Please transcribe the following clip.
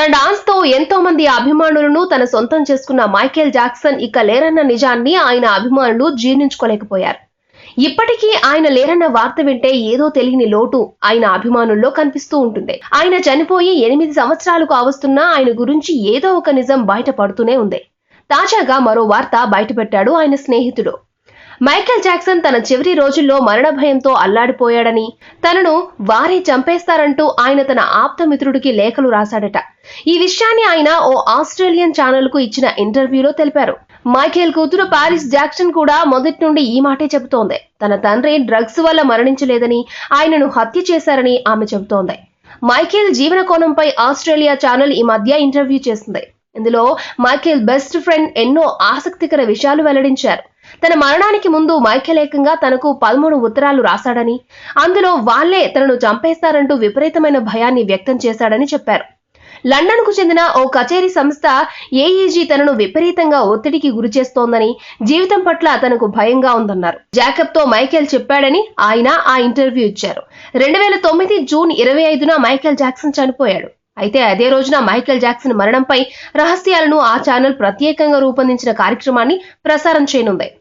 తన డాన్స్తో ఎంతో మంది అభిమానులను తన సొంతం చేసుకున్న మైకేల్ జాక్సన్ ఇక లేరన్న నిజాన్ని ఆయన అభిమానులు జీర్ణించుకోలేకపోయారు. ఇప్పటికీ ఆయన లేరన్న వార్త వింటే ఏదో తెలియని లోటు ఆయన అభిమానుల్లో కనిపిస్తూ ఉంటుంది ఆయన చనిపోయి ఎనిమిది సంవత్సరాలు కావస్తున్నా ఆయన గురించి ఏదో ఒక నిజం బయటపడుతూనే ఉంది తాజాగా మరో వార్త బయటపెట్టాడు ఆయన స్నేహితుడు. మైకేల్ జాక్సన్ తన చివరి రోజుల్లో మరణ భయంతో అల్లాడిపోయాడని తనను వారే చంపేస్తారంటూ ఆయన తన ఆప్తమిత్రుడికి లేఖలు రాశాడట. ఈ విషయాన్ని ఆయన ఓ ఆస్ట్రేలియన్ ఛానల్కు ఇచ్చిన ఇంటర్వ్యూలో తెలిపారు. మైఖేల్ కూతురు పారిస్ జాక్సన్ కూడా మొదటి నుండి ఈ మాటే చెబుతోంది. తన తండ్రి డ్రగ్స్ వల్ల మరణించలేదని ఆయనను హత్య చేశారని ఆమె చెబుతోంది. మైఖేల్ జీవన కోణంపై ఆస్ట్రేలియా ఛానల్ ఈ మధ్య ఇంటర్వ్యూ చేసింది. ఇందులో మైఖేల్ బెస్ట్ ఫ్రెండ్ ఎన్నో ఆసక్తికర విషయాలు వెల్లడించారు. తన మరణానికి ముందు మైకేల్ తనకు పదమూడు ఉత్తరాలు రాశాడని అందులో వాళ్ళే తనను చంపేస్తారంటూ విపరీతమైన భయాన్ని వ్యక్తం చేశాడని చెప్పారు. లండన్కు చెందిన ఓ కచేరీ సంస్థ ఏఈజీ తనను విపరీతంగా ఒత్తిడికి గురి చేస్తోందని జీవితం పట్ల తనకు భయంగా ఉందన్నారు. జాకబ్తో మైకేల్ చెప్పాడని ఆయన ఆ ఇంటర్వ్యూ ఇచ్చారు. రెండు వేల తొమ్మిది జూన్ ఇరవై ఐదున మైకేల్ జాక్సన్ చనిపోయాడు. అయితే అదే రోజున మైకేల్ జాక్సన్ మరణంపై రహస్యాలను ఆ ఛానల్ ప్రత్యేకంగా రూపొందించిన కార్యక్రమాన్ని ప్రసారం చేయనుంది.